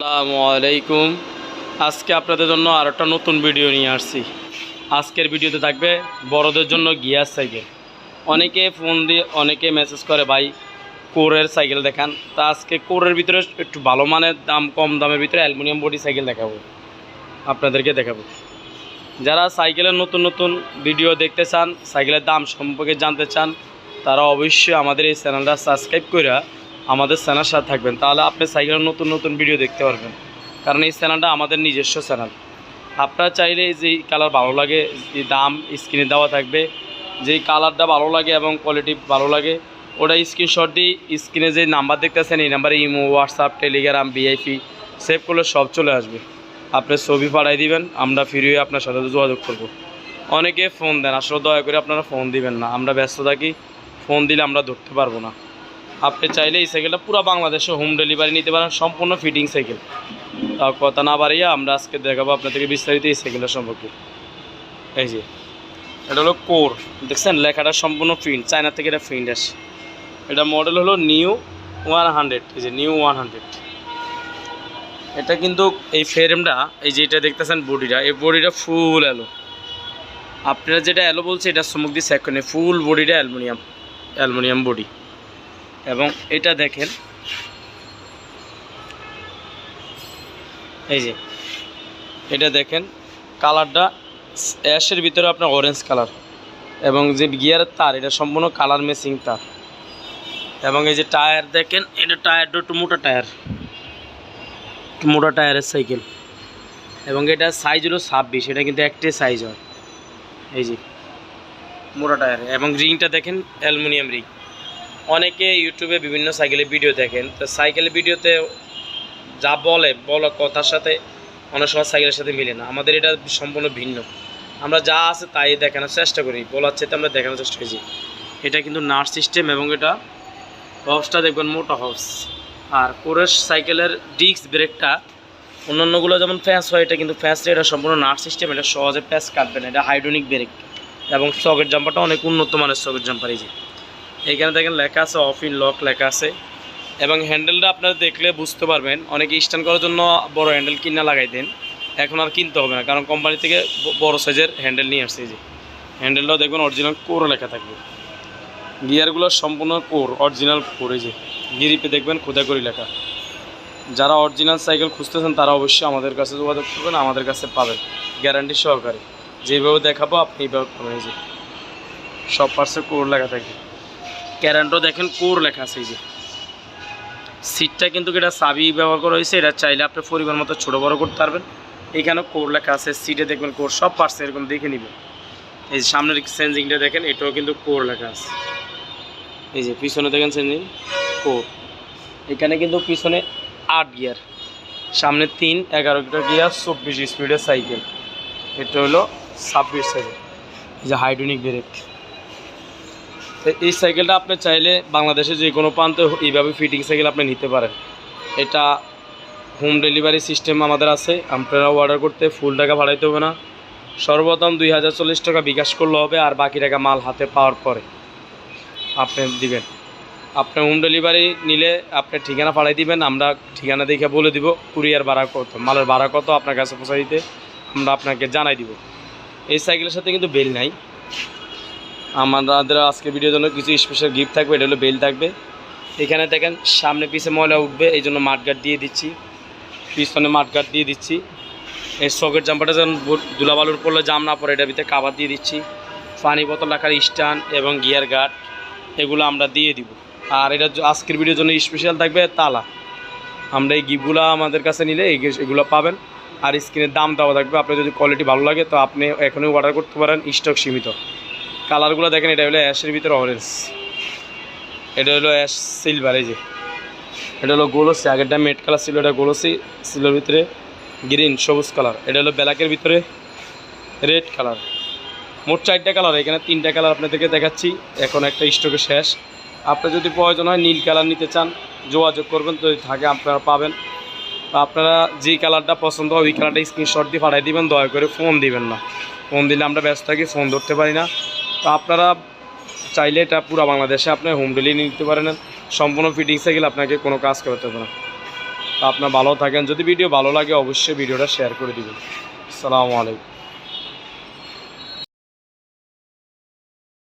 আসসালামু আলাইকুম। আজকে আপনাদের জন্য আর একটা নতুন ভিডিও নিয়ে আসছি। আজকের ভিডিওতে থাকবে বড়দের জন্য গিয়ার সাইকেল। অনেকে ফোন দিয়ে, অনেকে মেসেজ করে, ভাই, কোরের সাইকেল দেখান। তা আজকে কোরের ভিতরে একটু ভালো মানের দাম, কম দামের ভিতরে অ্যালুমিনিয়াম বডি সাইকেল দেখাবো। আপনাদেরকে দেখাবো। যারা সাইকেলের নতুন নতুন ভিডিও দেখতে চান, সাইকেলের দাম সম্পর্কে জানতে চান, তারা অবশ্যই আমাদের এই চ্যানেলটা সাবস্ক্রাইব করে আমাদের চ্যানেল সাথে থাকবেন। তাহলে আপনি সাইকেলের নতুন নতুন ভিডিও দেখতে পারবেন। কারণ এই চ্যানেলটা আমাদের নিজস্ব চ্যানেল। আপনারা চাইলে যে কালার ভালো লাগে যে দাম স্ক্রিনে দেওয়া থাকবে। যেই কালারটা ভালো লাগে এবং কোয়ালিটি ভালো লাগে ওটা স্ক্রিনশট দিয়ে স্ক্রিনে যে নাম্বার দেখতেছেন, এই নাম্বারে imo WhatsApp Telegram VIP save করলে সব চলে আসবে। আপনি ছবি পাঠাই দিবেন, আমরা ফিরে আপনার সাথে যোগাযোগ করব। অনেকে ফোন দেন, আসলে দয়া করে আপনারা ফোন দিবেন না। আমরা ব্যস্ত থাকি ফোন দিলে আমরা ধরতে পারব না। আপনি চাইলে এই সাইকেলটা পুরো বাংলাদেশে হোম ডেলিভারি নিতে পারেন, সম্পূর্ণ ফিটিং সাইকেল। তাও কথা না বাড়িয়ে আমরা আজকে দেখাবো আপনাদেরকে বিস্তারিত এই সাইকেলের সম্পর্কে। এই যে, এটা হলো কোর, দেখছেন? লেখাটা সম্পূর্ণ প্রিন্ট চায়না থেকে এটা প্রিন্ট আসে। এটা মডেল হলো নিউ ওয়ান হান্ড্রেড এই যে নিউ ওয়ান হান্ড্রেড এটা কিন্তু এই ফ্রেমটা এই যে এটা দেখতেছেন বডিটা এই বডিটা ফুল অ্যালো আপনারা যেটা অ্যালো বলছে, এটা সমুখ দিয়ে চেক ফুল বডিটা অ্যালুমিনিয়াম অ্যালুমিনিয়াম বডি এবং এটা দেখেন। এই যে, এটা দেখেন, কালারটা অ্যাশের ভিতরে আপনার অরেঞ্জ কালার। এবং যে গিয়ারের তার, এটা সম্পূর্ণ কালার মেসিং তার। এবং এই যে টায়ার দেখেন, এটা টায়ারটা একটু মোটা টায়ার মোটা টায়ারের সাইকেল এবং এটা সাইজ হলো ছাব্বিশ, এটা কিন্তু একটাই সাইজ হয়। এই যে, মোটা টায়ার এবং রিংটা দেখেন, অ্যালুমিনিয়াম রিং অনেকে ইউটিউবে বিভিন্ন সাইকেলের ভিডিও দেখেন। তো সাইকেলের ভিডিওতে যা বলে, বলা কথার সাথে অনেক সময় সাইকেলের সাথে মিলে না। আমাদের এটা সম্পূর্ণ ভিন্ন। আমরা যা আছে তাই দেখানোর চেষ্টা করি। বলার চেয়ে আমরা দেখানোর চেষ্টা করেছি এটা কিন্তু নার্স সিস্টেম এবং এটা হবসটা দেখবেন মোটা হবস। আর কোরেশ সাইকেলের ডিস্ক ব্রেকটা, অন্যান্যগুলো যেমন ফ্যাস হয়, এটা কিন্তু ফ্যাসটা এটা সম্পূর্ণ নার্স সিস্টেম। এটা সহজে ফ্যাস কাটবে না। এটা হাইড্রোনিক ব্রেক এবং সকেট জাম্পারটা অনেক উন্নত মানের সকেট জাম্পার এই যে। এইখানে দেখেন লেখা আছে অফ ইন লক লেখা আছে। এবং হ্যান্ডেলটা আপনারা দেখলে বুঝতে পারবেন, অনেকে স্ট্যান্ড করার জন্য বড় হ্যান্ডেল কিনা লাগাই দেন। এখন আর কিনতে হবে না, কারণ কোম্পানি থেকে বড় সাইজের হ্যান্ডেল নিয়ে আসছে যে। হ্যান্ডেলটাও দেখবেন অরিজিনাল কোর লেখা থাকবে। গিয়ারগুলো সম্পূর্ণ কোর অরিজিনাল কোর যে। গিরিপে দেখবেন খোদা করি লেখা। যারা অরিজিনাল সাইকেল খুঁজতেছেন, তারা অবশ্যই আমাদের কাছে যোগাযোগ করবেন, আমাদের কাছে পাবেন। গ্যারান্টি সহকারে। যেভাবে দেখাবো, আপনি এইভাবে পাবেন যে। সব পার্সে কোর লেখা থাকে ক্যারেন্টও দেখেন কোর লেখা আছে এই যে। সিটটা কিন্তু এটা চাবি ব্যবহার করা হয়েছে, এটা চাইলে আপনি পরিবার মতো ছোটো বড়ো করতে পারবেন। এইখানে কোর লেখা আছে, সিটে দেখবেন কোর, সব পার্টস এরকম দেখে নিবেন। এই যে সামনের সেন্সিংটা দেখেন, এটাও কিন্তু কোর লেখা আছে। এই যে পিছনে দেখেন সেন্সিং, কোর। এখানে কিন্তু পিছনে আট গিয়ার সামনে তিন এগারোটা গিয়ার চব্বিশ স্পিডের সাইকেল এটা হলো ছাব্বিশ সাইকেল এই যে হাইড্রোনিক ব্রেক এই সাইকেলটা আপনি চাইলে বাংলাদেশে যে কোনো প্রান্তে এইভাবে ফিটিং সাইকেল আপনি নিতে পারেন। এটা হোম ডেলিভারি সিস্টেম আমাদের আছে। আপনারা অর্ডার করতে ফুল টাকা ভাড়াইতে হবে না। সর্বপ্রথম দুই হাজার চল্লিশ টাকা বিকাশ করলে হবে আর বাকি টাকা মাল হাতে পাওয়ার পরে আপনি দিবেন। আপনি হোম ডেলিভারি নিলে আপনি ঠিকানা পাঠাই দিবেন। আমরা ঠিকানা দেখে বলে দিব কুরিয়ার ভাড়া কত, মালের ভাড়া কত আপনার কাছে পৌঁছে দিতে। আমরা আপনাকে জানাই দিব। এই সাইকেলের সাথে কিন্তু বেল নাই। আমাদের আজকে ভিডিওর জন্য কিছু স্পেশাল গিফট থাকবে, এটা হলো বেল থাকবে। এখানে দেখেন, সামনে পিছে ময়লা উঠবে, এই জন্য মাঠগার্ড দিয়ে দিচ্ছি। পিছনে মাঠগার্ড দিয়ে দিচ্ছি। এই সকেট জাম্পারটা যেন ধুলাবালুর পড়লে জাম না পড়ে, এটার ভিতরে কাবার দিয়ে দিচ্ছি। পানি বোতল রাখার স্ট্যান্ড এবং গিয়ার গার্ড, এগুলো আমরা দিয়ে দিব। আর এটা আজকের ভিডিওর জন্য স্পেশাল থাকবে তালা। আমরা এই গিফটগুলো আমাদের কাছে নিলে এগুলো পাবেন। আর স্ক্রিনের দাম দেওয়া থাকবে। আপনার যদি কোয়ালিটি ভালো লাগে, তো আপনি এখনই অর্ডার করতে পারেন স্টক সীমিত। কালারগুলো দেখেন, এটা হলো অ্যাশের ভিতরে অরেঞ্জ এটা হলো অ্যাশ সিলভার এই যে। এটা হলো গোলসি আগেরটা মেট কালার ছিল, এটা গোলসি সিলের ভিতরে গ্রিন সবুজ কালার এটা হলো ব্ল্যাকের ভিতরে রেড কালার মোট চারটা কালার এখানে তিনটা কালার আপনাদেরকে দেখাচ্ছি। এখন একটা স্টকে শেষ। আপনি যদি প্রয়োজন হয়, নীল কালার নিতে চান, যোগাযোগ করবেন, তো থাকে আপনারা পাবেন। আপনারা যে কালারটা পছন্দ হয়, ওই কালারটা স্ক্রিনশট দিয়ে পাঠিয়ে দিবেন, দয়া করে ফোন দিবেন না। ফোন দিলে আমরা ব্যস্ত থাকি ফোন ধরতে পারি না। তো আপনারা চাইলে এটা পুরো বাংলাদেশে আপনি হোম ডেলিভারি নিতে পারেন। সম্পূর্ণ ফিটিংসে গেলে আপনাকে কোনো কাজ করতে হবে না। তা আপনার ভালো থাকেন। যদি ভিডিও ভালো লাগে, অবশ্যই ভিডিওটা শেয়ার করে দেবেন। আসসালামু আলাইকুম।